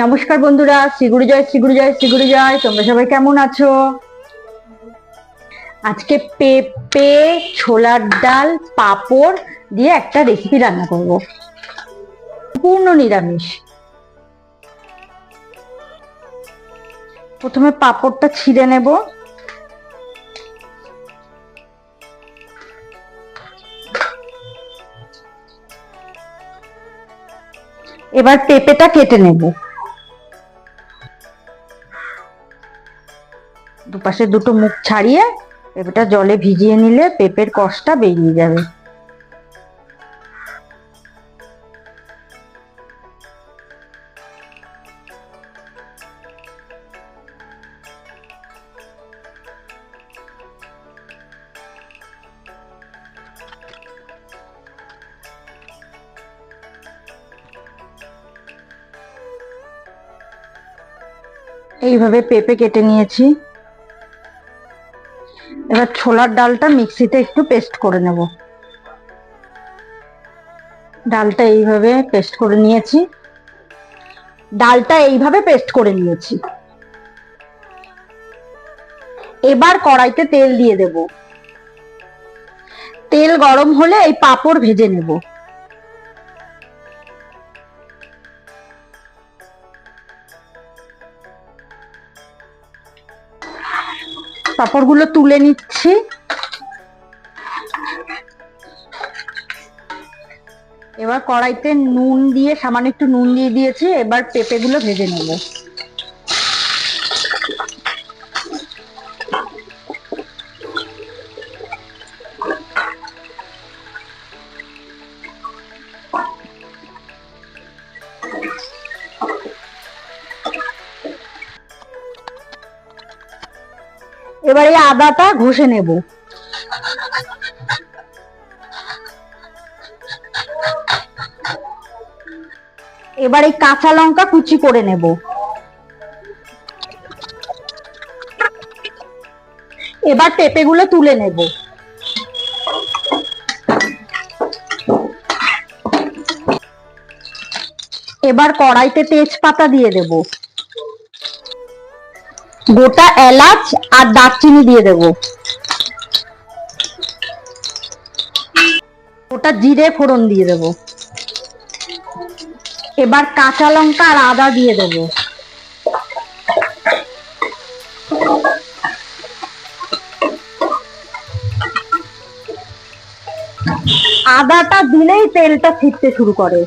নমস্কার বন্ধুরা শ্রীগুরু জয় শ্রীগুরু জয় শ্রীগুরু জয় তোমরা সবাই কেমন আছো? আজকে পেঁপে, ছোলার ডাল, পাঁপড় দিয়ে একটা রেসিপি রান্না করব। পূর্ণ নিরামিষ। প্রথমে পাঁপড়টা ছিঁড়ে নেব। এবার পেঁপেটা কেটে নেব। দুপাশে দুটো মুখ ছাড়িয়ে পেঁপেটা জলে ভিজিয়ে নিলে পেঁপের কষটা বেরিয়ে যাবে। এইভাবে পেঁপে কেটে নিয়েছি। এবার ছোলার ডালটা মিক্সিতে একটু পেস্ট করে নেব। ডালটা এইভাবে পেস্ট করে নিয়েছি। ডালটা এইভাবে পেস্ট করে নিয়েছি। এবার কড়াইতে তেল দিয়ে দেব। তেল গরম হলে এই পাঁপড় ভেজে নেব। পাঁপড়গুলো তুলে নিচ্ছি। এবার কড়াইতে নুন দিয়ে, সামান্য একটু নুন দিয়ে দিয়েছি, এবার পেঁপেগুলো ভেজে নেব। এবার এই আদাটা ঘষে নেব। এবার এই কাঁচা লঙ্কা কুচি করে নেব। এবার পেঁপেগুলো তুলে নেব। এবার কড়াইতে তেজপাতা দিয়ে দেব। গোটা এলাচ আর দারচিনি দিয়ে দেব। গোটা জিরে ফোড়ন দিয়ে দেব। এবার কাঁচা লঙ্কা আর আদা দিয়ে দেব। আদাটা দিলেই তেলটা ছিটতে শুরু করে।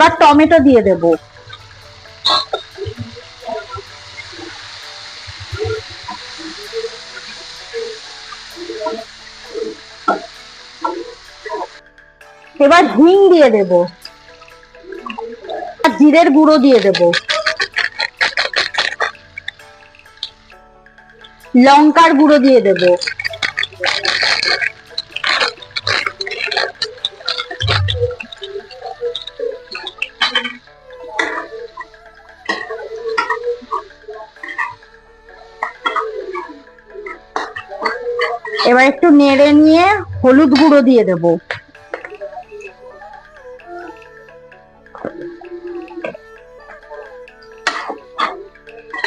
এবার টমেটো দিয়ে দেব। এবার হিং দিয়ে দেব। আর জিরের গুঁড়ো দিয়ে দেব। লঙ্কার গুঁড়ো দিয়ে দেব। এবার একটু নেড়ে নিয়ে হলুদ গুঁড়ো দিয়ে দেব।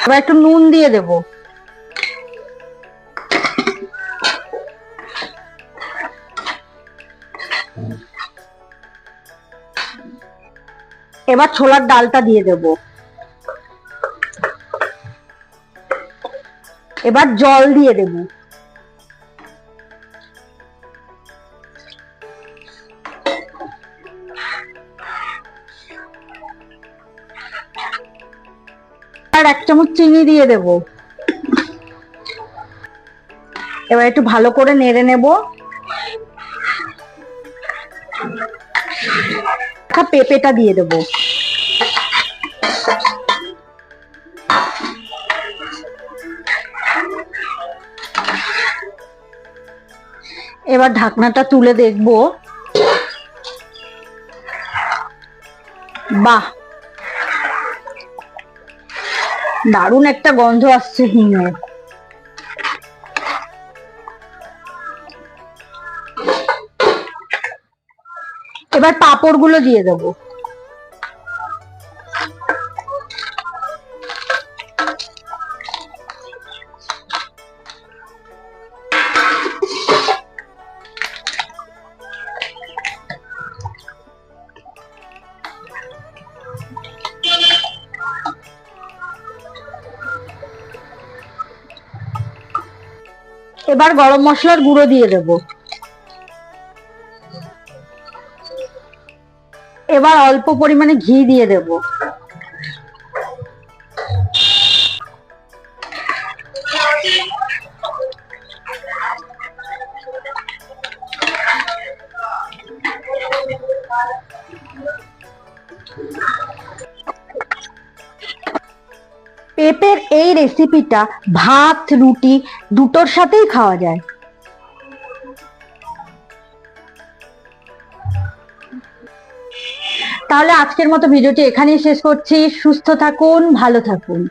এবার একটু নুন দিয়ে দেব। এবার ছোলার ডালটা দিয়ে দেব। এবার জল দিয়ে দেবো। আর এক চামচ চিনি দিয়ে দেব। এবার একটু ভালো করে নেড়ে নেব। পেঁপেটা দিয়ে দেব। এবার ঢাকনাটা তুলে দেখব। বাহ! দারুণ একটা গন্ধ আসছে হিমের এবার পাপড়গুলো দিয়ে দেবো। এবার গরম মশলার গুঁড়ো দিয়ে দেব। এবার অল্প পরিমাণে ঘি দিয়ে দেব। পেঁপের এই রেসিপিটা ভাত, রুটি দুটোর সাথেই খাওয়া যায়। তাহলে আজকের মতো ভিডিওটি এখানেই শেষ করছি। সুস্থ থাকুন, ভালো থাকুন।